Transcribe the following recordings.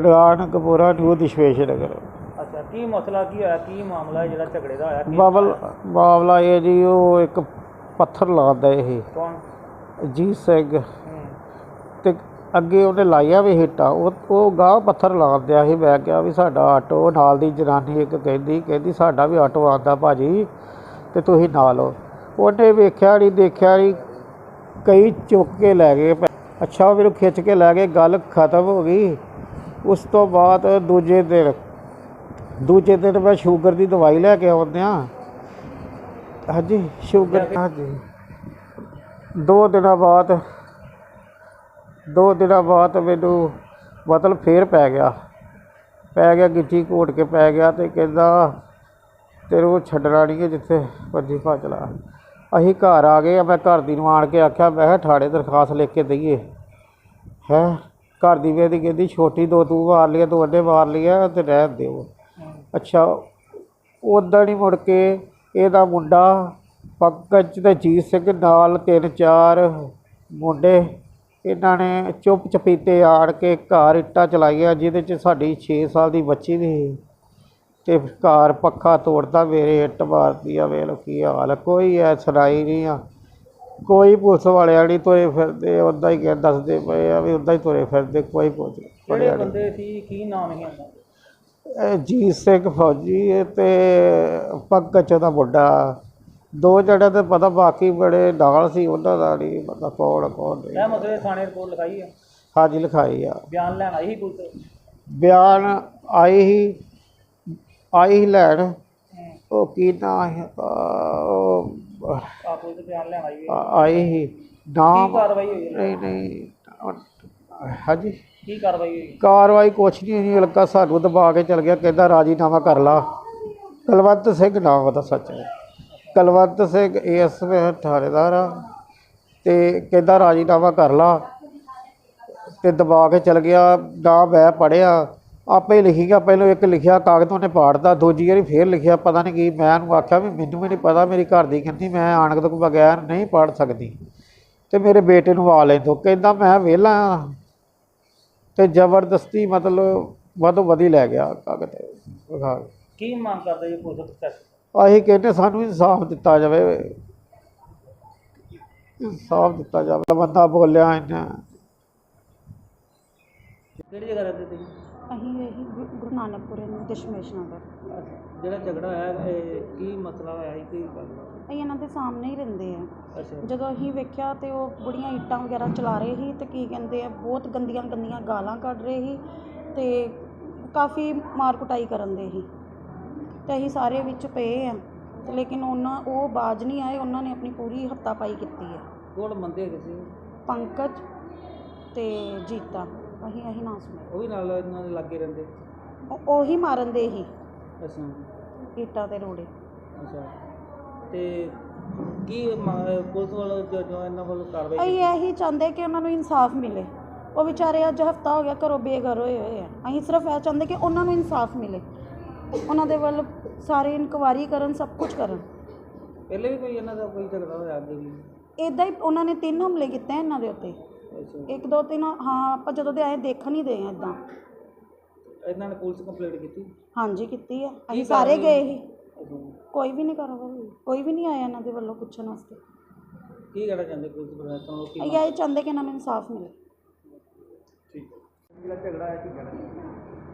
ਗੜਾਨਕਪੁਰਾ to ਦਸ਼ਵੇਸ਼ ਨਗਰ ਅੱਛਾ ਕੀ ਮਸਲਾ ਕੀ ਹੋਇਆ? ਕੀ ਮਾਮਲਾ ਹੈ ਜਿਹੜਾ ਝਗੜੇ ਦਾ ਹੋਇਆ? ਕੀ ਬਾਬਲ ਮਾਮਲਾ ਇਹ ਜੀ ਉਹ ਇੱਕ ਪੱਥਰ ਲਾਉਂਦਾ ਇਹ। ਕੌਣ? ਅਜੀਤ ਸਿੰਘ। ਹੂੰ। ਤੇ ਅੱਗੇ ਉਹਨੇ ਲਾਈਆਂ ਵੀ ਹਿੱਟਾਂ ਉਹ ਉਹ ਗਾਹ ਪੱਥਰ ਲਾਉਂਦਿਆ ਸੀ ਮੈਂ ਕਿਹਾ ਵੀ ਸਾਡਾ ਆਟੋ ਨਾਲ ਦੀ ਜਨਾਨੀ ਇੱਕ ਕਹਿੰਦੀ ਕਹਿੰਦੀ ਸਾਡਾ ਵੀ ਆਟੋ ਆਉਂਦਾ ਭਾਜੀ ਤੇ ਤੁਸੀਂ ਨਾਲ ਲਓ ਉਹਨੇ ਵੇਖਿਆ ਨਹੀਂ ਦੇਖਿਆ ਨਹੀਂ ਕਈ ਚੁੱਕ ਕੇ ਲੈ ਗਏ। ਅੱਛਾ ਉਹ ਮੈਨੂੰ ਖਿੱਚ ਕੇ ਲੈ ਗਏ ਗੱਲ ਖਤਮ ਹੋ ਗਈ। ਉਸ ਤੋਂ ਬਾਅਦ ਦੂਜੇ ਦਿਨ ਦੂਜੇ ਦਿਨ ਮੈਂ ਸ਼ੂਗਰ ਦੀ ਦਵਾਈ ਲੈ ਕੇ ਆਉਂਦਿਆਂ ਹਾਂਜੀ, ਸ਼ੂਗਰ ਹਾਂਜੀ। ਦੋ ਦਿਨਾਂ ਬਾਅਦ, ਦੋ ਦਿਨਾਂ ਬਾਅਦ ਮੈਨੂੰ ਮਤਲਬ ਫੇਰ ਪੈ ਗਿਆ। ਪੈ ਗਿਆ ਗਿੱਚੀ ਘੋਟ ਕੇ ਪੈ ਗਿਆ ਤੇ ਕਹਿੰਦਾ ਤੇਰੇ ਉਹ ਛੱਡਣਾ ਨਹੀਂ ਹੈ ਜਿੱਥੇ ਭੱਜੀ ਭੱਜ ਲਾ। ਅਸੀਂ ਘਰ ਆ ਗਏ, ਮੈਂ ਘਰ ਦੀ ਨੂੰ ਆਣ ਕੇ ਆਖਿਆ, ਮੈਂ ਕਿਹਾ ਠਾੜੇ ਦਰਖਾਸਤ ਲਿਖ ਕੇ ਦਈਏ। ਹੈ? ਘਰ ਦੀ ਵੇਦੀ ਕਹਿੰਦੀ, ਛੋਟੀ ਦੋ ਤੂੰ ਮਾਰ ਲਿਆ ਦੋ ਅੱਡੇ ਮਾਰ ਲਿਆ ਤੇ ਰਹਿਣ ਦਿਓ। ਅੱਛਾ ਉਦਾਂ ਨਹੀਂ ਮੁੜ ਕੇ ਇਹਦਾ ਮੁੰਡਾ ਪੰਕਜ ਤੇ ਜੀਤ ਸਿੰਘ ਨਾਲ ਤਿੰਨ ਚਾਰ ਮੁੰਡੇ ਇਹਨਾਂ ਨੇ ਚੁੱਪ ਚਪੀਤੇ ਆੜ ਕੇ ਘਰ ਇੱਟਾਂ ਚਲਾਈਆਂ, ਜਿਹਦੇ ਚ ਸਾਡੀ 6 ਸਾਲ ਦੀ ਬੱਚੀ ਵੀ ਸੀ। ਤੇ ਘਰ ਪੱਖਾ ਤੋੜਦਾ, ਮੇਰੇ ਇੱਟ ਮਾਰਦੀ ਆ, ਵੇਖ ਲਓ ਕੀ ਹਾਲ ਕੋਈ ਐ ਸੁਣਾਈ ਨਹੀਂ ਆ। ਕੋਈ ਪੁਲਿਸ ਵਾਲਿਆਂ ਨਹੀਂ ਤੁਰੇ ਫਿਰਦੇ ਉਦਾਂ ਹੀ ਕਹਿ ਦੱਸਦੇ ਪਏ ਆ ਵੀ ਉਦਾਂ ਹੀ ਤੁਰੇ ਫਿਰਦੇ ਕੋਈ ਪੁਲਿਸ ਕਿਹੜੇ ਵਾਲਿਆਂ ਨਹੀਂ। ਬੰਦੇ ਸੀ ਕੀ ਨਾਮ ਹੈ ਉਹਨਾਂ ਇਹ ਜੀਤ ਸਿੰਘ ਫੌਜੀ ਤੇ ਪੰਕਜ ਦਾ ਮੁੰਡਾ। ਦੋ ਜਣੇ ਤੇ ਪਤਾ ਬਾਕੀ ਬੜੇ ਨਾਲ ਸੀ ਉਹਨਾਂ ਦਾ ਨਹੀਂ ਪਤਾ ਕੌਣ ਕੌਣ ਨਹੀਂ। ਇਹ ਮਸਲੇ ਥਾਣੇ ਰਿਪੋਰਟ ਲਿਖਾਈ ਹੈ ਹਾਜੀ ਲਿਖਾਈ ਆ। ਬਿਆਨ ਲੈਣ ਆਈ ਸੀ ਪੁਲਿਸ ਬਿਆਨ ਆਈ ਹੀ ਆਈ ਹੀ ਲੈਣ। ਉਹ ਕੀ ਨਾਂ ਹੈ ਉਹ ਆ ਪੁਲਿਸ ਬਿਆਨ ਲੈਣ ਆਈ ਹੈ ਕੀ ਨਾਮ ਕਾਰਵਾਈ ਹੋਈ ਹੈ ਨਹੀਂ ਨਹੀਂ। ਹਾਂਜੀ। ਕੀ ਕਾਰਵਾਈ ਹੋਈ? ਕਾਰਵਾਈ ਕੁਛ ਨਹੀਂ ਨਹੀਂ ਲੱਗਾ ਸਾਨੂੰ ਦਬਾ ਕੇ ਚਲ ਗਿਆ। ਕਹਿੰਦਾ ਰਾਜੀਨਾਮਾ ਕਰ ਲਾ। ਕਲਵੰਤ ਸਿੰਘ ਨਾਮ ਉਹਦਾ ਸੱਚ। ਹੈ ਕਲਵੰਤ ਸਿੰਘ ਏਐਸ ਵਿੱਚ ਥਾਣੇਦਾਰ ਆ। ਤੇ ਕਹਿੰਦਾ ਰਾਜੀਨਾਮਾ ਕਰ ਲਾ। ਤੇ ਦਬਾ ਕੇ ਚਲ ਗਿਆ। ਨਾ ਮੈਂ ਪੜਿਆ ਆਪੇ ਲਿਖੀ ਗਿਆ ਪਹਿਲਾਂ ਇੱਕ ਲਿਖਿਆ ਕਾਗਜ਼ ਉਹਨੇ ਪਾੜਦਾ ਦੂਜੀ ਵਾਰੀ ਫੇਰ ਲਿਖਿਆ ਪਤਾ ਨਹੀਂ ਕੀ ਮੈਂ ਉਹਨੂੰ ਆਖਿਆ ਵੀ ਮੈਨੂੰ ਵੀ ਨਹੀਂ ਪਤਾ ਮੇਰੀ ਘਰ ਦੀ ਕਹਿੰਦੀ ਮੈਂ ਆਣਕ ਤੋਂ ਬਗੈਰ ਨਹੀਂ ਪੜ ਸਕਦੀ। ਤੇ ਮੇਰੇ ਬੇਟੇ ਨੂੰ ਆ ਲੈ ਦੋ ਕਹਿੰਦਾ ਮੈਂ ਵਿਹਲਾ। ਤੇ ਜ਼ਬਰਦਸਤੀ ਮਤਲਬ ਵਧੋ ਵਧੀ ਲੈ ਗਿਆ ਕਾਗਜ਼। ਵਿਖਾ ਕੇ। ਕੀ ਮੰਗ ਕਰਦੇ ਜੀ ਪੁਲਿਸ ਪ੍ਰਸ਼ਾਸਨ ਅਸੀਂ ਕਹਿੰਦੇ ਸਾਨੂੰ ਇਨਸਾਫ ਦਿੱਤਾ ਜਾਵੇ। ਇਨਸਾਫ ਦਿੱਤਾ ਜਾਵੇ। ਬੰਦਾ ਬੋਲਿਆ ਇਹਨਾਂ। ਕਿਹੜੀ ਜਗ੍ਹਾ ਰਹਿੰਦੇ ਤੁਸੀਂ? ਅਸੀਂ ਇਹੀ ਗੁ- ਗੁਰੂ ਨਾਨਕਪੁਰੇ ਨੂੰ ਦਸ਼ਮੇਸ਼ ਨਗਰ। ਜਿਹੜਾ ਝਗੜਾ ਹੋਇਆ ਇਹ ਕੀ ਮਸਲਾ ਹੋਇਆ ਸੀ ਕੀ ਗੱਲ ਅਸੀਂ ਇਹਨਾਂ ਦੇ ਸਾਹਮਣੇ ਹੀ ਰਹਿੰਦੇ ਆ। ਅੱਛਾ। ਜਦੋਂ ਅਸੀਂ ਵੇਖਿਆ ਤੇ ਉਹ ਬੁੜੀਆਂ ਇੱਟਾਂ ਵਗੈਰਾ ਚਲਾ ਰਹੇ ਸੀ ਤੇ ਕੀ ਕਹਿੰਦੇ ਆ ਬਹੁਤ ਗੰਦੀਆਂ ਗੰਦੀਆਂ ਗਾਲਾਂ ਕੱਢ ਰਹੇ ਸੀ ਤੇ ਕਾਫੀ ਮਾਰ ਕੁਟਾਈ ਕਰਨ ਦੇ ਸੀ। ਤੇ ਅਸੀਂ ਸਾਰੇ ਵਿੱਚ ਪਏ ਆ ਤੇ ਲੇਕਿਨ ਉਹਨਾਂ ਉਹ ਬਾਜ ਨਹੀਂ ਆਏ ਉਹਨਾਂ ਨੇ ਆਪਣੀ ਪੂਰੀ ਹੱਤਾਪਾਈ ਕੀਤੀ ਹੈ ਕੋਣ ਬੰਦੇ ਹੈਗੇ ਸੀ? ਪੰਕਜ ਤੇ ਜੀਤਾ। ਅਸੀਂ ਅਸੀਂ ਨਾ ਸੁਣਿਆ ਉਹ ਵੀ ਨਾਲ ਇਹਨਾਂ ਦੇ ਲਾਗੇ ਰਹਿੰਦੇ? ਉਹ- ਉਹੀ ਮਾਰਨ ਦੇ ਸੀ ਅੱਛਾ। ਇੱਟਾਂ ਤੇ ਰੋੜੇ। ਅੱਛਾ। ਤੇ ਕੀ ਮ- ਪੁਲਿਸ ਵੱਲੋਂ ਜੋ ਜੋ ਇਹਨਾਂ ਵੱਲੋਂ ਕਾਰਵਾਈ ਅਸੀਂ ਇਹੀ ਚਾਹੁੰਦੇ ਕਿ ਉਹਨਾਂ ਨੂੰ ਇਨਸਾਫ ਮਿਲੇ। ਉਹ ਵਿਚਾਰੇ ਅੱਜ ਹਫਤਾ ਹੋ ਗਿਆ ਘਰੋਂ ਬੇਘਰ ਹੋਏ ਹੋਏ ਆ। ਅਸੀਂ ਸਿਰਫ ਇਹ ਚਾਹੁੰਦੇ ਕਿ ਉਹਨਾਂ ਨੂੰ ਇਨਸਾਫ ਮਿਲੇ। ਉਹਨਾਂ ਦੇ ਵੱਲ ਸਾਰੇ ਇਨਕੁਆਰੀ ਕਰਨ ਸਭ ਕੁਝ ਕਰਨ। ਪਹਿਲੇ ਵੀ ਕੋਈ ਇਹਨਾਂ ਦਾ ਕੋਈ ਝਗੜਾ ਹੋਇਆ ਅੱਗੇ ਵੀ? ਇਦਾਂ ਹੀ ਉਹਨਾਂ ਨੇ ਤਿੰਨ ਹਮਲੇ ਕੀਤੇ ਆ ਇਹਨਾਂ ਦੇ ਉੱਤੇ। ਇੱਕ ਦੋ ਤਿੰਨ ਹਾਂ ਆਪਾਂ ਜਦੋਂ ਦੇ ਆਏ ਦੇਖਣ ਹੀ ਦੇ ਆ ਇਦਾਂ। ਇਹਨਾਂ ਨੇ ਪੁਲਿਸ ਕੰਪਲੇਂਟ ਕੀਤੀ? ਹਾਂਜੀ ਕੀਤੀ ਆ। ਅਸੀਂ ਸਾਰੇ ਕਾਰਵਾਈ? ਗਏ ਸੀ। ਕੋਈ ਵੀ ਨਹੀਂ ਕਾਰਵਾਈ ਹੋਈ ਕੋਈ ਵੀ ਨਹੀਂ ਆਇਆ ਇਹਨਾਂ ਦੇ ਵੱਲੋਂ ਪੁੱਛਣ ਵਾਸਤੇ। ਕੀ ਕਹਿਣਾ ਚਾਹੁੰਦੇ ਪੁਲਿਸ ਪ੍ਰਸ਼ਾਸਨ ਨੂੰ ਕੀ ਅਸੀਂ ਇਹ ਚਾਹੁੰਦੇ ਕਿ ਇਹਨਾਂ ਨੂੰ ਇਨਸਾਫ ਮਿਲੇ। ਜਿਹੜਾ ਝਗੜਾ ਹੈ ਕੀ ਕਹਿਣਾ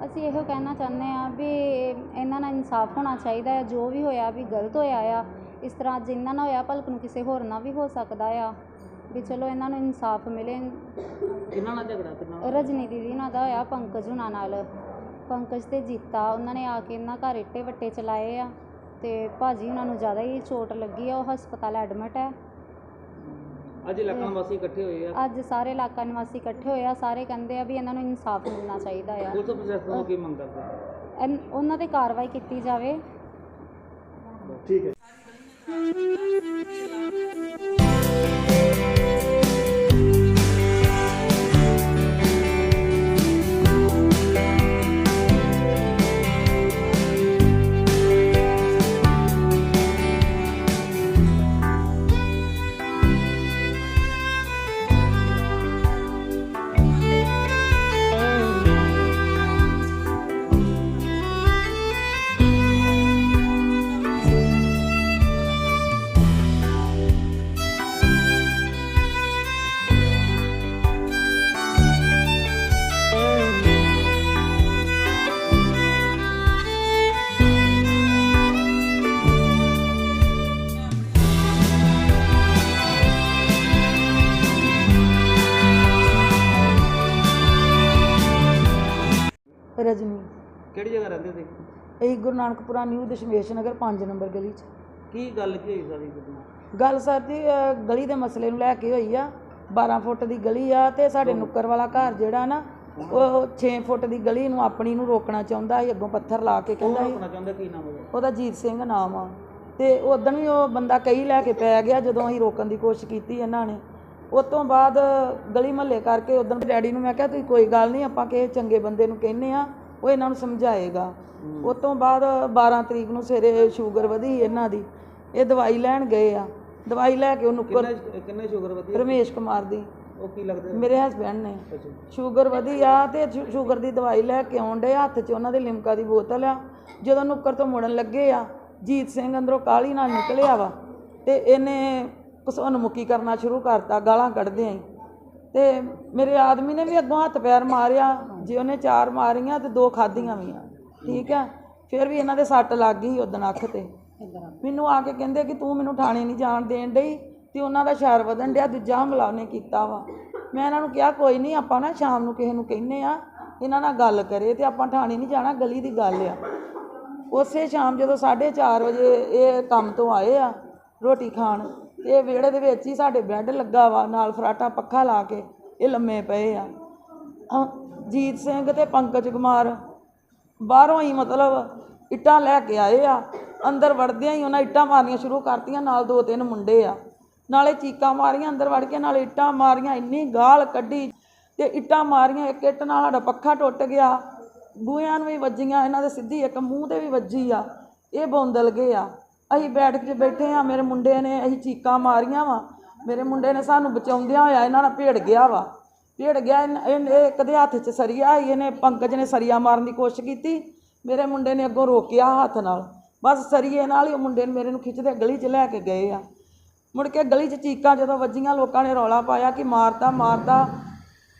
ਅਸੀਂ ਇਹੋ ਕਹਿਣਾ ਚਾਹੁੰਦੇ ਆ ਵੀ ਇਹਨਾਂ ਨਾਲ ਇਨਸਾਫ ਹੋਣਾ ਚਾਹੀਦਾ ਹੈ। ਜੋ ਵੀ ਹੋਇਆ ਵੀ ਗਲਤ ਹੋਇਆ ਆ ਇਸ ਤਰ੍ਹਾਂ ਜਿੰਨਾ ਨਾਲ ਹੋਇਆ ਭਲਕ ਨੂੰ ਕਿਸੇ ਹੋਰ ਨਾਲ ਵੀ ਹੋ ਸਕਦਾ ਆ। ਵੀ ਚਲੋ ਇਹਨਾਂ ਨੂੰ ਇਨਸਾਫ ਮਿਲੇ। ਕਿੰਨਾ ਨਾਲ ਝਗੜਾ ਕਿੰਨਾ ਰਜਨੀ ਦੀਦੀ ਨਾਲ ਦਾ ਹੋਇਆ ਪੰਕਜ ਹੁਣਾਂ ਨਾਲ। ਪੰਕਜ ਤੇ ਜੀਤਾ ਉਹਨਾਂ ਨੇ ਆ ਕੇ ਇਹਨਾਂ ਘਰ ਇੱਟੇ ਵੱਟੇ ਚਲਾਏ ਆ ਤੇ ਭਾਜੀ ਉਹਨਾਂ ਨੂੰ ਜ਼ਿਆਦਾ ਹੀ ਚੋਟ ਲੱਗੀ ਆ ਉਹ ਹਸਪਤਾਲ ਐਡਮਿਟ ਹੈ ਅੱਜ ਇਲਾਕਾ ਵਾਸੀ ਇਕੱਠੇ ਹੋਏ ਆ? ਅੱਜ ਸਾਰੇ ਇਲਾਕਾ ਨਿਵਾਸੀ ਇਕੱਠੇ ਹੋਏ ਆ ਸਾਰੇ ਕਹਿੰਦੇ ਆ ਵੀ ਇਹਨਾਂ ਨੂੰ ਇਨਸਾਫ ਮਿਲਣਾ ਚਾਹੀਦਾ ਆ। ਪੁਲਿਸ ਪ੍ਰਸ਼ਾਸਨ ਨੂੰ ਕੀ ਮੰਗ ਕਰਦੇ ਐਨ- ਉਹਨਾਂ ਤੇ ਕਾਰਵਾਈ ਕੀਤੀ ਜਾਵੇ। ਠੀਕ ਹੈ। ਇਹ ਗੁਰੂ ਨਾਨਕਪੁਰਾ ਨਿਊ ਦਸ਼ਮੇਸ਼ ਨਗਰ 5 ਨੰਬਰ ਗਲੀ 'ਚ। ਕੀ ਗੱਲ ਕੀ ਹੋਈ ਸਾਰੀ ਗੱਲ ਸਰ ਜੀ ਅਹ ਗਲੀ ਦੇ ਮਸਲੇ ਨੂੰ ਲੈ ਕੇ ਹੋਈ ਆ। 12 ਫੁੱਟ ਦੀ ਗਲੀ ਆ ਤੇ ਸਾਡੇ ਨੁੱਕਰ ਵਾਲਾ ਘਰ ਜਿਹੜਾ ਨਾ ਉਹ 6 ਫੁੱਟ ਦੀ ਗਲੀ ਨੂੰ ਆਪਣੀ ਨੂੰ ਰੋਕਣਾ ਚਾਹੁੰਦਾ ਸੀ ਅੱਗੋਂ ਪੱਥਰ ਲਾ ਕੇ ਕਹਿੰਦਾ ਸੀ। ਰੋਕਣਾ ਚਾਹੁੰਦਾ ਕੀ ਨਾਮ ਉਹਦਾ? ਉਹਦਾ ਜੀਤ ਸਿੰਘ ਨਾਮ ਆ। ਤੇ ਉਦੋਂ ਵੀ ਉਹ ਬੰਦਾ ਕਈ ਲੈ ਕੇ ਪੈ ਗਿਆ ਜਦੋਂ ਅਸੀਂ ਰੋਕਣ ਦੀ ਕੋਸ਼ਿਸ਼ ਕੀਤੀ ਇਹਨਾਂ ਨੇ। ਉਸ ਤੋਂ ਬਾਅਦ ਗਲੀ ਮਹੱਲੇ ਕਰਕੇ ਉਦੋਂ ਡੈਡੀ ਨੂੰ ਮੈਂ ਕਿਹਾ ਤੁਸੀਂ ਕੋਈ ਗੱਲ ਨਹੀਂ ਆਪਾਂ ਕਿਸੇ ਚੰਗੇ ਬੰਦੇ ਨੂੰ ਕਹਿੰਨੇ ਆ ਉਹ ਇਹਨਾਂ ਨੂੰ ਸਮਝਾਏਗਾ। ਉਸ ਤੋਂ ਬਾਅਦ 12 ਤਰੀਕ ਨੂੰ ਸਵੇਰੇ ਸ਼ੂਗਰ ਵਧੀ ਇਹਨਾਂ ਦੀ ਇਹ ਦਵਾਈ ਲੈਣ ਗਏ ਆ। ਦਵਾਈ ਲੈ ਕੇ ਉਹ ਨੁੱਕਰ ਕਿੰਨੇ ਕਿੰਨੇ ਸ਼ੂਗਰ ਵਧੀ? ਰਮੇਸ਼ ਕੁਮਾਰ ਦੀ। ਉਹ ਕੀ ਲੱਗਦਾ ਮੇਰੇ ਹਸਬੰਡ ਨੇ। ਸ਼ੂਗਰ ਵਧੀ ਆ ਤੇ ਸ਼ੂਗਰ ਦੀ ਦਵਾਈ ਲੈ ਕੇ ਆਉਣ ਡੇ ਹੱਥ 'ਚ ਉਹਨਾਂ ਦੇ ਲਿਮਕਾ ਦੀ ਬੋਤਲ ਆ। ਜਦੋਂ ਨੁੱਕਰ ਤੋਂ ਮੁੜਨ ਲੱਗੇ ਆ ਜੀਤ ਸਿੰਘ ਅੰਦਰੋਂ ਕਾਲੀ ਨਾਲ ਨਿਕਲਿਆ ਵਾ ਤੇ ਇਹਨੇ ਘਸੁੰਨ ਮੁੱਕੀ ਕਰਨਾ ਸ਼ੁਰੂ ਕਰਤਾ ਗਾਲਾਂ ਕੱਢਦੇ ਆਂ ਤੇ ਮੇਰੇ ਆਦਮੀ ਨੇ ਵੀ ਅੱਗੋਂ ਹੱਥ ਪੈਰ ਮਾਰਿਆ, ਜੇ ਉਹਨੇ ਚਾਰ ਮਾਰੀਆਂ ਤੇ ਦੋ ਖਾਧੀਆਂ ਵੀ ਆ, ਠੀਕ ਹੈ ਫਿਰ ਵੀ ਇਹਨਾਂ ਦੇ ਸੱਟ ਲੱਗ ਗਈ ਉਦੋਂ ਅੱਖ ਤੇ। ਮੈਨੂੰ ਆ ਕੇ ਕਹਿੰਦੇ ਕਿ ਤੂੰ ਮੈਨੂੰ ਥਾਣੇ ਨਹੀਂ ਜਾਣ ਦੇਣ ਡਈ, ਤੇ ਉਹਨਾਂ ਦਾ ਸ਼ਹਿਰ ਵਧਣ ਡਿਆ, ਦੂਜਾ ਹਮਲਾ ਉਹਨੇ ਕੀਤਾ ਵਾ। ਮੈਂ ਇਹਨਾਂ ਨੂੰ ਕਿਹਾ, ਕੋਈ ਨਹੀਂ, ਆਪਾਂ ਨਾ ਸ਼ਾਮ ਨੂੰ ਕਿਸੇ ਨੂੰ ਕਹਿੰਨੇ ਆ, ਇਹਨਾਂ ਨਾਲ ਗੱਲ ਕਰੇ ਤੇ ਆਪਾਂ ਥਾਣੇ ਨਹੀਂ ਜਾਣਾ, ਗਲੀ ਦੀ ਗੱਲ ਆ। ਉਸੇ ਸ਼ਾਮ ਜਦੋਂ 4:30 ਵਜੇ ਇਹ ਕੰਮ ਤੋਂ ਆਏ ਆ ਰੋਟੀ ਖਾਣ ਇਹ ਵਿਹੜੇ ਦੇ ਵਿੱਚ ਹੀ ਸਾਡੇ ਬੈੱਡ ਲੱਗਾ ਵਾ, ਨਾਲ ਫਰਾਟਾ ਪੱਖਾ ਲਾ ਕੇ, ਇਹ ਲੰਮੇ ਪਏ ਆ। ਜੀਤ ਸਿੰਘ ਤੇ ਪੰਕਜ ਕੁਮਾਰ ਬਾਹਰੋਂ ਹੀ ਮਤਲਬ ਇੱਟਾਂ ਲੈ ਕੇ ਆਏ ਆ। ਅੰਦਰ ਵੜਦਿਆਂ ਹੀ ਉਹਨਾਂ ਇੱਟਾਂ ਮਾਰਨੀਆਂ ਸ਼ੁਰੂ ਕਰਤੀਆਂ, ਨਾਲ ਦੋ ਤਿੰਨ ਮੁੰਡੇ ਆ। ਨਾਲੇ ਚੀਕਾਂ ਮਾਰੀਆਂ ਅੰਦਰ ਵੜ ਕੇ, ਨਾਲੇ ਇੱਟਾਂ ਮਾਰੀਆਂ, ਇੰਨੀ ਗਾਲ ਕੱਢੀ ਤੇ ਇੱਟਾਂ ਮਾਰੀਆਂ, ਇੱਕ ਇੱਟ ਨਾਲ ਸਾਡਾ ਪੱਖਾ ਟੁੱਟ ਗਿਆ। ਬੂਹਿਆਂ ਨੂੰ ਵੀ ਵੱਜੀਆਂ, ਇਹਨਾਂ ਦੇ ਸਿੱਧੀ ਇੱਕ ਮੂੰਹ ਤੇ ਵੀ ਵੱਜੀ ਆ। ਇਹ ਬੌਂਦਲ ਗਏ ਆ। ਅਸੀਂ ਬੈਠ ਕੇ ਬੈਠੇ ਆ ਮੇਰੇ ਮੁੰਡੇ ਨੇ ਅਸੀਂ ਚੀਕਾਂ ਮਾਰੀਆਂ ਵਾ। ਮੇਰੇ ਮੁੰਡੇ ਨੇ ਸਾਨੂੰ ਬਚਾਉਂਦਿਆਂ ਹੋਇਆ ਇਹਨਾਂ ਨਾਲ ਭੇੜ ਗਿਆ ਵਾ। ਭੇੜ ਗਿਆ ਇਹਨ- ਇਹ ਇੱਕ ਦੇ ਹੱਥ 'ਚ ਸਰੀਆ ਸੀ, ਇਹਨੇ ਪੰਕਜ ਨੇ ਸਰੀਆ ਮਾਰਨ ਦੀ ਕੋਸ਼ਿਸ਼ ਕੀਤੀ। ਮੇਰੇ ਮੁੰਡੇ ਨੇ ਅੱਗੋਂ ਰੋਕਿਆ ਹੱਥ ਨਾਲ। ਬਸ ਸਰੀਏ ਨਾਲ ਹੀ ਉਹ ਮੁੰਡੇ ਨੂੰ ਮੇਰੇ ਨੂੰ ਖਿੱਚਦੇ ਗਲੀ 'ਚ ਲੈ ਕੇ ਗਏ ਆ। ਮੁੜ ਕੇ ਗਲੀ 'ਚ ਚੀਕਾਂ ਜਦੋਂ ਵੱਜੀਆਂ ਲੋਕਾਂ ਨੇ ਰੌਲਾ ਪਾਇਆ ਕਿ ਮਾਰਤਾ ਮਾਰਤਾ।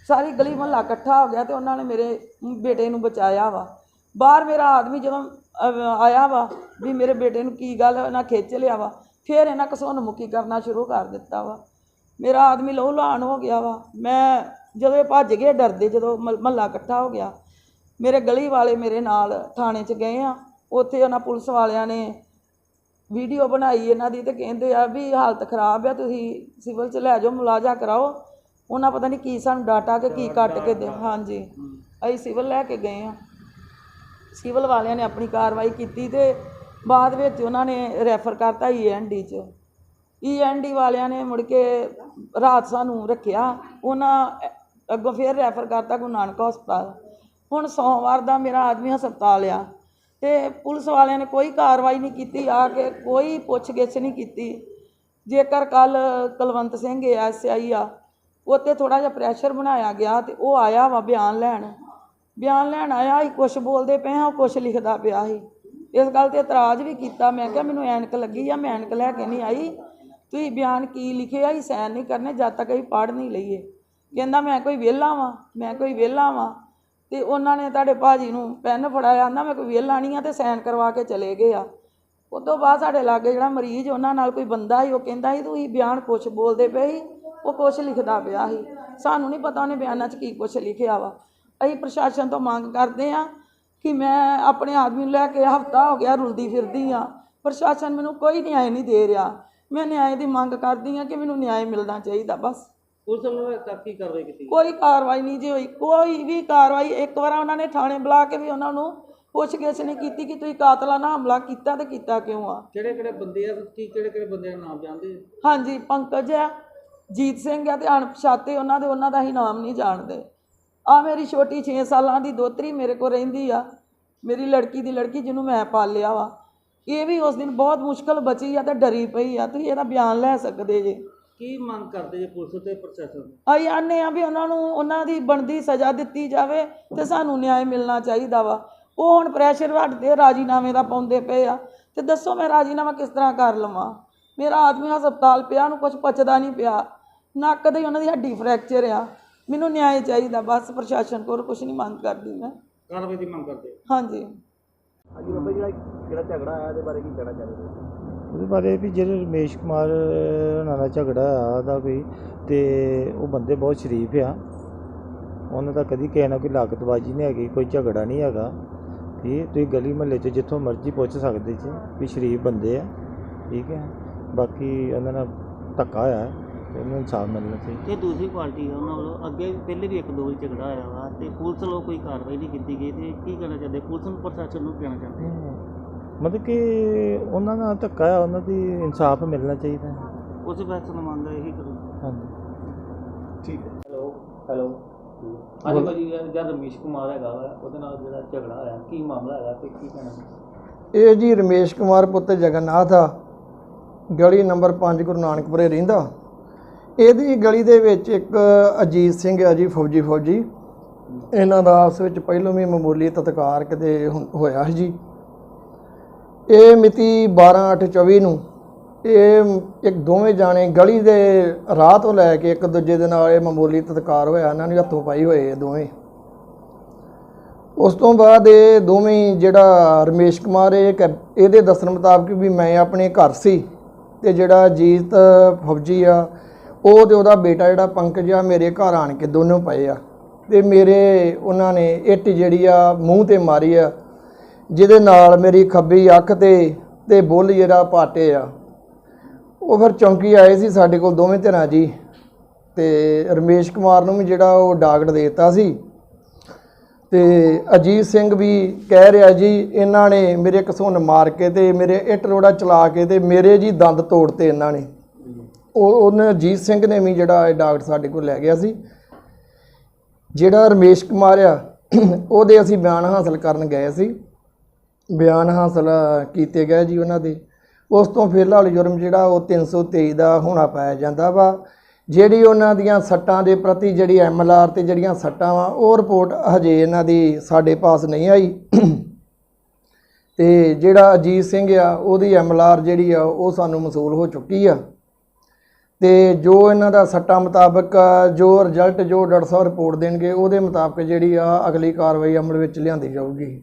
ਸਾਰੀ ਗਲੀ ਮਹੱਲਾ ਇਕੱਠਾ ਹੋ ਗਿਆ ਤੇ ਉਹਨਾਂ ਨੇ ਮੇਰੇ ਬੇਟੇ ਨੂੰ ਬਚਾਇਆ ਵਾ। ਬਾਹਰ ਮੇਰਾ ਆਦਮੀ ਜਦੋਂ ਅਹ, ਆਇਆ ਵਾ ਵੀ ਮੇਰੇ ਬੇਟੇ ਨੂੰ ਕੀ ਗੱਲ ਇਹਨਾਂ ਖਿੱਚ ਲਿਆ ਵਾ ਫਿਰ ਇਹਨਾਂ ਘਸੁੰਨ ਮੁੱਕੀ ਕਰਨਾ ਸ਼ੁਰੂ ਕਰ ਦਿੱਤਾ ਵਾ। ਮੇਰਾ ਆਦਮੀ ਲਹੂ ਲਹਾਨ ਹੋ ਗਿਆ ਵਾ। ਮੈਂ ਜਦੋਂ ਇਹ ਭੱਜ ਗਏ ਡਰਦੇ ਜਦੋਂ ਮਹੱਲਾ ਇਕੱਠਾ ਹੋ ਗਿਆ ਮੇਰੇ ਗਲੀ ਵਾਲੇ ਮੇਰੇ ਨਾਲ ਥਾਣੇ 'ਚ ਗਏ ਆ। ਉੱਥੇ ਉਹਨਾਂ ਪੁਲਿਸ ਵਾਲਿਆਂ ਨੇ ਵੀਡੀਓ ਬਣਾਈ ਇਹਨਾਂ ਦੀ ਤੇ ਕਹਿੰਦੇ ਆ ਵੀ ਹਾਲਤ ਖਰਾਬ ਆ ਤੁਸੀਂ ਸਿਵਲ 'ਚ ਲੈ ਜਾਓ ਮੁਲਾਜ਼ਾ ਕਰਾਓ। ਉਹਨਾਂ ਪਤਾ ਨਹੀਂ ਕੀ ਸਾਨੂੰ ਡਾਟਾ ਕਿ ਕੀ ਕੱਟ ਕੇ ਦੇ ਹਾਂਜੀ। ਅਸੀਂ ਸਿਵਲ ਲੈ ਕੇ ਗਏ ਆ। ਸਿਵਲ ਵਾਲਿਆਂ ਨੇ ਆਪਣੀ ਕਾਰਵਾਈ ਕੀਤੀ ਤੇ ਬਾਅਦ ਵਿੱਚ ਉਹਨਾਂ ਨੇ ਰੈਫਰ ਕਰਤਾ ਈਐਨਡੀ 'ਚ। ਈਐਨਡੀ ਵਾਲਿਆਂ ਨੇ ਮੁੜ ਕੇ ਰਾਤ ਸਾਨੂੰ ਰੱਖਿਆ। ਉਹਨਾਂ ਅੱਗੋਂ ਫਿਰ ਰੈਫਰ ਕਰਤਾ ਗੁਰੂ ਨਾਨਕ ਹਸਪਤਾਲ। ਹੁਣ ਸੋਮਵਾਰ ਦਾ ਮੇਰਾ ਆਦਮੀ ਹਸਪਤਾਲ ਆ ਤੇ ਪੁਲਿਸ ਵਾਲਿਆਂ ਨੇ ਕੋਈ ਕਾਰਵਾਈ ਨਹੀਂ ਕੀਤੀ, ਆ ਕੇ ਕੋਈ ਪੁੱਛਗਿੱਛ ਨਹੀਂ ਕੀਤੀ। ਜੇਕਰ ਕੱਲ ਕੁਲਵੰਤ ਸਿੰਘ ਐਸਆਈ ਆ ਉੱਤੇ ਥੋੜਾ ਜਿਹਾ ਪ੍ਰੈਸ਼ਰ ਬਣਾਇਆ ਗਿਆ ਤੇ ਉਹ ਆਇਆ ਵਾ ਬਿਆਨ ਲੈਣ। ਬਿਆਨ ਲੈਣ ਆਇਆ ਹੀ ਕੁਝ ਬੋਲਦੇ ਪਏ ਆ ਉਹ ਕੁਝ ਲਿਖਦਾ ਪਿਆ ਸੀ। ਇਸ ਗੱਲ ਤੇ ਇਤਰਾਜ਼ ਵੀ ਕੀਤਾ। ਮੈਂ ਕਿਹਾ ਮੈਨੂੰ ਐਨਕ ਲੱਗੀ ਆ, ਮੈਂ ਐਨਕ ਲੈ ਕੇ ਨਹੀਂ ਆਈ। ਤੁਸੀਂ ਬਿਆਨ ਕੀ ਲਿਖਿਆ ਹੀ ਸਾਈਨ ਨਹੀਂ ਕਰਨੇ, ਜਦ ਤੱਕ ਅਸੀਂ ਪੜ੍ਹ ਨਹੀਂ ਲਈਏ। ਕਹਿੰਦਾ ਮੈਂ ਕੋਈ ਵਿਹਲਾ ਵਾਂ, ਮੈਂ ਕੋਈ ਵਿਹਲਾ ਵਾਂ। ਤੇ ਉਹਨਾਂ ਨੇ ਤੁਹਾਡੇ ਭਾਜੀ ਨੂੰ ਪੈਨ ਫੜਾਇਆ, ਆਂਦਾ ਮੈਂ ਕੋਈ ਵਿਹਲਾ ਨਹੀਂ ਆ ਤੇ ਸਾਈਨ ਕਰਵਾ ਕੇ ਚਲੇ ਗਏ ਆ। ਉਸ ਤੋਂ ਬਾਅਦ ਸਾਡੇ ਲਾਗੇ ਜਿਹੜਾ ਮਰੀਜ਼, ਉਹਨਾਂ ਨਾਲ ਕੋਈ ਬੰਦਾ ਸੀ, ਉਹ ਕਹਿੰਦਾ ਸੀ, ਤੁਸੀਂ ਬਿਆਨ ਕੁਛ ਬੋਲਦੇ ਪਏ ਸੀ, ਉਹ ਕੁਛ ਲਿਖਦਾ ਪਿਆ ਸੀ। ਸਾਨੂੰ ਨਹੀਂ ਪਤਾ ਉਹਨੇ ਬਿਆਨਾਂ 'ਚ ਕੀ ਕੁਛ ਲਿਖਿਆ ਵਾ। ਅਸੀਂ ਪ੍ਰਸ਼ਾਸਨ ਤੋਂ ਮੰਗ ਕਰਦੇ ਆ ਕਿ ਮੈਂ ਆਪਣੇ ਆਦਮੀ ਨੂੰ ਲੈ ਕੇ ਹਫਤਾ ਹੋ ਗਿਆ ਰੁਲਦੀ ਫਿਰਦੀ ਆ ਪ੍ਰਸ਼ਾਸਨ ਮੈਨੂੰ ਕੋਈ ਨਿਆਂ ਨਹੀਂ ਦੇ ਰਿਹਾ। ਮੈਂ ਨਿਆਂ ਦੀ ਮੰਗ ਕਰਦੀ ਆ ਕਿ ਮੈਨੂੰ ਨਿਆਂ ਮਿਲਣਾ ਚਾਹੀਦਾ ਬਸ। ਪੁਲਿਸ ਵੱਲੋਂ ਤੱਕ ਕੀ ਕਾਰਵਾਈ ਕੀਤੀ? ਕੋਈ ਕਾਰਵਾਈ ਨਹੀਂ ਜੀ ਹੋਈ। ਕੋਈ ਵੀ ਕਾਰਵਾਈ ਇੱਕ ਵਾਰ ਉਹਨਾਂ ਨੇ ਥਾਣੇ ਬੁਲਾ ਕੇ ਵੀ ਉਹਨਾਂ ਨੂੰ ਪੁੱਛਗਿੱਛ ਨਹੀਂ ਕੀਤੀ ਕਿ ਤੁਸੀਂ ਕਾਤਲਾਨਾ ਹਮਲਾ ਕੀਤਾ ਤੇ ਕੀਤਾ ਕਿਉਂ ਆ। ਕਿਹੜੇ ਕਿਹੜੇ ਬੰਦੇ ਆ ਕੀ ਕਿਹੜੇ ਕਿਹੜੇ ਬੰਦਿਆਂ ਦਾ ਨਾਮ ਜਾਣਦੇ? ਹਾਂਜੀ ਪੰਕਜ ਆ ਜੀਤ ਸਿੰਘ ਆ ਤੇ ਅਣਪਛਾਤੇ ਉਹਨਾਂ ਦੇ ਉਹਨਾਂ ਦਾ ਹੀ ਨਾਮ ਨਹੀਂ ਜਾਣਦੇ। ਆ ਮੇਰੀ ਛੋਟੀ 6 ਸਾਲਾਂ ਦੀ ਦੋਤਰੀ ਮੇਰੇ ਕੋਲ ਰਹਿੰਦੀ ਆ। ਮੇਰੀ ਲੜਕੀ ਦੀ ਲੜਕੀ ਜਿਹਨੂੰ ਮੈਂ ਪਾਲਿਆ ਵਾ। ਇਹ ਵੀ ਉਸ ਦਿਨ ਬਹੁਤ ਮੁਸ਼ਕਲ ਬਚੀ ਆ ਤੇ ਡਰੀ ਪਈ ਆ। ਤੁਸੀਂ ਇਹਦਾ ਬਿਆਨ ਲੈ ਸਕਦੇ ਜੇ। ਕੀ ਮੰਗ ਕਰਦੇ ਜੇ ਪੁਲਿਸ ਤੇ ਪ੍ਰਸ਼ਾਸਨ? ਅਸੀਂ ਆਨੇ ਆ ਵੀ ਉਹਨਾਂ ਨੂੰ ਉਹਨਾਂ ਦੀ ਬਣਦੀ ਸਜ਼ਾ ਦਿੱਤੀ ਜਾਵੇ ਤੇ ਸਾਨੂੰ ਨਿਆਂ ਮਿਲਣਾ ਚਾਹੀਦਾ ਵਾ। ਉਹ ਹੁਣ ਪ੍ਰੈਸ਼ਰ ਵੱਢਦੇ ਰਾਜੀਨਾਮੇ ਦਾ ਪਾਉਂਦੇ ਪਏ ਆ। ਤੇ ਦੱਸੋ ਮੈਂ ਰਾਜੀਨਾਮਾ ਕਿਸ ਤਰ੍ਹਾਂ ਕਰ ਲਵਾਂ? ਮੇਰਾ ਆਦਮੀ ਹਸਪਤਾਲ ਪਿਆ ਨੂੰ ਕੁਝ ਪਚਦਾ ਨਹੀਂ ਪਿਆ। ਨੱਕ ਦੀ ਉਹਨਾਂ ਦੀ ਹੱਡੀ ਫ੍ਰੈਕਚਰ ਆ। ਮੈਨੂੰ ਨਿਆਂ ਚਾਹੀਦਾ ਬਸ ਪ੍ਰਸ਼ਾਸਨ ਕੋਲ ਕੁਝ ਨਹੀਂ ਮੰਗ ਕਰਦੀ ਮੈਂ। ਕਾਰਵਾਈ ਦੀ ਮੰਗ ਕਰਦੇ ਹਾਂਜੀ। ਹਾਂਜੀ ਬਾਬਾ ਜਿਹੜਾ ਜਿਹੜਾ ਝਗੜਾ ਆਇਆ ਇਹਦੇ ਬਾਰੇ ਕੀ ਕਹਿਣਾ ਚਾਹੁੰਦੇ ਉਹਦੇ ਬਾਰੇ ਵੀ ਜਿਹੜੇ ਰਮੇਸ਼ ਕੁਮਾਰ ਦਾ ਝਗੜਾ ਆ ਉਹਦਾ ਵੀ ਤੇ ਉਹ ਬੰਦੇ ਬਹੁਤ ਸ਼ਰੀਫ ਆ। ਉਹਨਾਂ ਦਾ ਕਦੀ ਕਿਸੇ ਨਾਲ ਕੋਈ ਲਾਗਤਬਾਜੀ ਨਹੀਂ ਹੈਗੀ ਕੋਈ ਝਗੜਾ ਨਹੀਂ ਹੈਗਾ। ਇਹ ਤੁਸੀਂ ਗਲੀ ਮਹੱਲੇ 'ਚ ਜਿੱਥੋਂ ਮਰਜ਼ੀ ਪੁੱਛ ਸਕਦੇ ਜੀ ਵੀ ਸ਼ਰੀਫ ਬੰਦੇ ਆ ਠੀਕ ਹੈ। ਬਾਕੀ ਉਹਨਾਂ ਨਾਲ ਧੱਕਾ ਹੋਇਆ। ਹੈ ਤੇ ਉਹਨੂੰ ਇਨਸਾਫ ਮਿਲਣਾ ਚਾਹੀਦਾ। ਤੇ ਦੂਸਰੀ ਪਾਰਟੀ ਆ ਉਹਨਾਂ ਵੱਲੋਂ ਅੱਗੇ ਪਹਿਲੇ ਵੀ ਇੱਕ ਦੋ ਵਾਰੀ ਝਗੜਾ ਹੋਇਆ ਵਾ ਤੇ ਪੁਲਿਸ ਵੱਲੋਂ ਕੋਈ ਕਾਰਵਾਈ ਨਹੀਂ ਕੀਤੀ ਗਈ ਤੇ ਕੀ ਕਹਿਣਾ ਚਾਹੁੰਦੇ? ਪੁਲਿਸ ਨੂੰ ਪ੍ਰਸ਼ਾਸਨ ਨੂੰ ਕਹਿਣਾ ਚਾਹੁੰਦੇ? ਮਤਲਬ ਕਿ ਉਹਨਾਂ ਨਾਲ ਧੱਕਾ ਆ ਉਹਨਾਂ ਦੀ ਇਨਸਾਫ ਮਿਲਣਾ ਚਾਹੀਦਾ ਹੈ। ਉਸ ਫੈਸਲਾ ਮੰਨਦਾ ਇਹੀ ਕਰੋ। ਹਾਂਜੀ। Hello hello. ਹਾਂਜੀ ਭਾਜੀ ਜਦ ਰਮੇਸ਼ ਕੁਮਾਰ ਹੈਗਾ ਵਾ ਉਹਦੇ ਨਾਲ ਜਿਹੜਾ ਝਗੜਾ ਹੋਇਆ ਕੀ ਮਾਮਲਾ ਹੈਗਾ ਤੇ ਕੀ ਕਹਿਣਾ? ਇਹ ਜੀ ਰਮੇਸ਼ ਕੁਮਾਰ ਪੁੱਤ ਜਗਨਨਾਥ ਆ। ਗਲੀ ਨੰਬਰ 5 ਗੁਰੂ ਨਾਨਕਪੁਰੇ ਰਹਿੰਦਾ। ਇਹਦੀ ਗਲੀ ਦੇ ਵਿੱਚ ਇੱਕ ਅਜੀਤ ਸਿੰਘ ਆ ਜੀ, ਫੌਜੀ ਫੌਜੀ। ਇਹਨਾਂ ਦਾ ਆਪਸ ਵਿੱਚ ਪਹਿਲੋਂ ਵੀ ਮਾਮੂਲੀ ਤਤਕਾਰ ਕਿਤੇ ਹੁ- ਹੋਇਆ ਸੀ ਜੀ। ਇਹ ਮਿਤੀ 12/8/24 ਨੂੰ ਇਹ ਇੱਕ ਦੋਵੇਂ ਜਾਣੇ ਗਲੀ ਦੇ ਰਾਹ ਤੋਂ ਲੈ ਕੇ ਇੱਕ ਦੂਜੇ ਦੇ ਨਾਲ ਇਹ ਮਾਮੂਲੀ ਤਤਕਾਰ ਹੋਇਆ, ਇਹਨਾਂ ਨੇ ਹੱਥੋਂ ਪਾਈ ਹੋਏ ਇਹ ਦੋਵੇਂ। ਉਸ ਤੋਂ ਬਾਅਦ ਇਹ ਦੋਵੇਂ ਜਿਹੜਾ ਰਮੇਸ਼ ਕੁਮਾਰ, ਇਹ ਕਹਿ- ਇਹਦੇ ਦੱਸਣ ਮੁਤਾਬਕ ਵੀ ਮੈਂ ਆਪਣੇ ਘਰ ਸੀ ਤੇ ਜਿਹੜਾ ਜੀਤ ਫੌਜੀ ਆ ਉਹ ਤੇ ਉਹਦਾ ਬੇਟਾ ਜਿਹੜਾ ਪੰਕਜ ਆ, ਮੇਰੇ ਘਰ ਆਣ ਕੇ ਦੋਨੋਂ ਪਏ ਆ। ਤੇ ਮੇਰੇ ਉਹਨਾਂ ਨੇ ਇੱਟ ਜਿਹੜੀ ਆ, ਮੂੰਹ ਤੇ ਮਾਰੀ ਆ। ਜਿਹਦੇ ਨਾਲ ਮੇਰੀ ਖੱਬੀ ਅੱਖ ਤੇ ਤੇ ਬੁੱਲ ਜਿਹੜਾ ਪਾਟੇ ਆ। ਉਹ ਫਿਰ ਚੌਂਕੀ ਆਏ ਸੀ ਸਾਡੇ ਕੋਲ ਦੋਵੇਂ ਧਿਰਾਂ ਜੀ। ਤੇ ਰਮੇਸ਼ ਕੁਮਾਰ ਨੂੰ ਵੀ ਜਿਹੜਾ ਉਹ ਡਾਕਟ ਦੇ ਦਿੱਤਾ ਸੀ। ਤੇ ਅਜੀਤ ਸਿੰਘ ਵੀ ਕਹਿ ਰਿਹਾ ਜੀ, ਇਹਨਾਂ ਨੇ ਮੇਰੇ ਕਸੁੰਨ ਮਾਰ ਕੇ ਤੇ ਮੇਰੇ ਇੱਟ ਰੋੜਾ ਚਲਾ ਕੇ ਤੇ ਮੇਰੇ ਜੀ ਦੰਦ ਤੋੜਤੇ ਇਹਨਾਂ ਨੇ। ਉਹ ਉਹਨੇ ਅਜੀਤ ਸਿੰਘ ਨੇ ਵੀ ਜਿਹੜਾ ਇਹ ਡਾਕਟਰ ਸਾਡੇ ਕੋਲ ਲੈ ਗਿਆ ਸੀ। ਜਿਹੜਾ ਰਮੇਸ਼ ਕੁਮਾਰ ਆ, ਉਹਦੇ ਅਸੀਂ ਬਿਆਨ ਹਾਸਲ ਕਰਨ ਗਏ ਸੀ। ਬਿਆਨ ਹਾਸਲ ਕੀਤੇ ਗਏ ਜੀ ਉਹਨਾਂ ਦੇ। ਉਸ ਤੋਂ ਫਿਲਹਾਲ ਜੁਰਮ ਜਿਹੜਾ ਉਹ 323 ਦਾ ਹੋਣਾ ਪਾਇਆ ਜਾਂਦਾ ਵਾ। ਜਿਹੜੀ ਉਹਨਾਂ ਦੀਆਂ ਸੱਟਾਂ ਦੇ ਪ੍ਰਤੀ ਜਿਹੜੀ ਐਮਐਲਆਰ ਤੇ ਜਿਹੜੀਆਂ ਸੱਟਾਂ ਵਾ, ਉਹ ਰਿਪੋਰਟ ਹਜੇ ਇਹਨਾਂ ਦੀ ਸਾਡੇ ਪਾਸ ਨਹੀਂ ਆਈ। ਤੇ ਜਿਹੜਾ ਅਜੀਤ ਸਿੰਘ ਆ, ਉਹਦੀ ਐਮਐਲਆਰ ਜਿਹੜੀ ਆ, ਉਹ ਸਾਨੂੰ ਮਸੂਲ ਹੋ ਚੁੱਕੀ ਆ। ਤੇ ਜੋ ਇਹਨਾਂ ਦਾ ਸੱਟਾਂ ਮੁਤਾਬਕ, ਜੋ ਰਿਜ਼ਲਟ ਜੋ ਡਾਕਟਰ ਸਾਹਿਬ ਰਿਪੋਰਟ ਦੇਣਗੇ, ਉਹਦੇ ਮੁਤਾਬਕ ਜਿਹੜੀ ਆ ਅਗਲੀ ਕਾਰਵਾਈ ਅਮਲ ਵਿੱਚ ਲਿਆਂਦੀ ਜਾਊਗੀ।